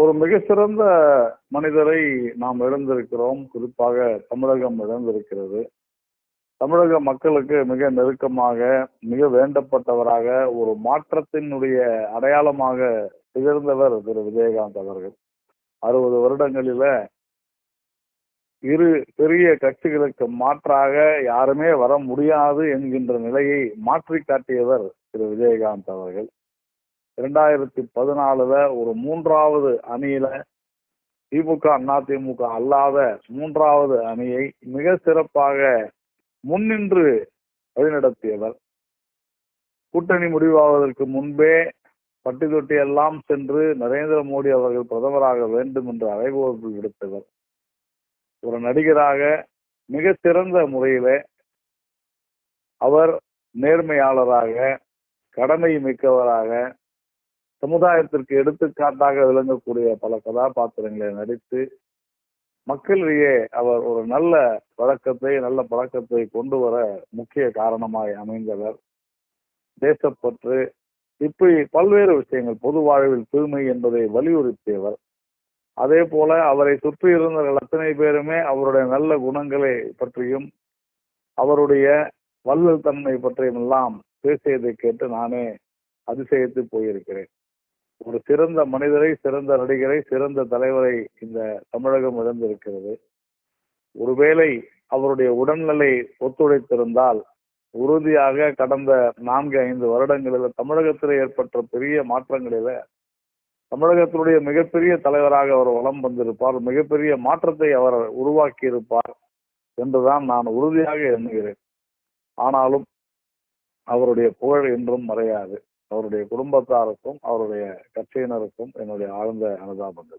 ஒரு மிக சிறந்த மனிதரை நாம் இழந்திருக்கிறோம். குறிப்பாக தமிழகம் இழந்திருக்கிறது. தமிழக மக்களுக்கு மிக நெருக்கமாக மிக வேண்டப்பட்டவராக ஒரு மாற்றத்தினுடைய அடையாளமாக திகழ்ந்தவர் திரு விஜயகாந்த் அவர்கள். அறுபது வருடங்களில இரு பெரிய கட்சிகளுக்கு மாற்றாக யாருமே வர முடியாது என்கின்ற நிலையை மாற்றி காட்டியவர் திரு விஜயகாந்த் அவர்கள். இரண்டாயிரத்தி பதினாலுல ஒரு மூன்றாவது அணியில திமுக அதிமுக அல்லாத மூன்றாவது அணியை மிக சிறப்பாக முன்னின்று வழிநடத்தியவர். கூட்டணி முடிவாவதற்கு முன்பே பட்டி தொட்டி எல்லாம் சென்று நரேந்திர மோடி அவர்கள் பிரதமராக வேண்டும் என்று அழைகோப்பு விடுத்தவர். ஒரு நடிகராக மிக சிறந்த முறையில அவர் நேர்மையாளராக கடமை மிக்கவராக சமுதாயத்திற்கு எடுத்துக்காட்டாக விளங்கக்கூடிய பல கதாபாத்திரங்களை நடித்து மக்களிடையே அவர் ஒரு நல்ல பழக்கத்தை நல்ல பழக்கத்தை கொண்டு வர முக்கிய காரணமாய் அமைந்தவர். தேசப்பற்று இப்படி பல்வேறு விஷயங்கள் பொது வாழ்வில் தூய்மை என்பதை வலியுறுத்தியவர். அதே போல அவரை சுற்றி இருந்தவர்கள் அத்தனை பேருமே அவருடைய நல்ல குணங்களை பற்றியும் அவருடைய வல்லல் தன்மை பற்றியும் எல்லாம் பேசியதை கேட்டு நானே அதிசயித்து போயிருக்கிறேன். ஒரு சிறந்த மனிதரை சிறந்த நடிகரை சிறந்த தலைவரை இந்த தமிழகம் இழந்திருக்கிறது. ஒருவேளை அவருடைய உடல்நிலை ஒத்துழைத்திருந்தால் உறுதியாக கடந்த நான்கு ஐந்து வருடங்களில் தமிழகத்தில் ஏற்பட்ட பெரிய மாற்றங்களில தமிழகத்தினுடைய மிகப்பெரிய தலைவராக அவர் வளம் வந்திருப்பார் மிகப்பெரிய மாற்றத்தை அவர் உருவாக்கி இருப்பார் என்றுதான் நான் உறுதியாக எண்ணுகிறேன். ஆனாலும் அவருடைய புகழ் என்றும் மறையாது. அவருடைய குடும்பத்தாருக்கும் அவருடைய கட்சியினருக்கும் என்னுடைய ஆழ்ந்த அனுதாபங்கள்.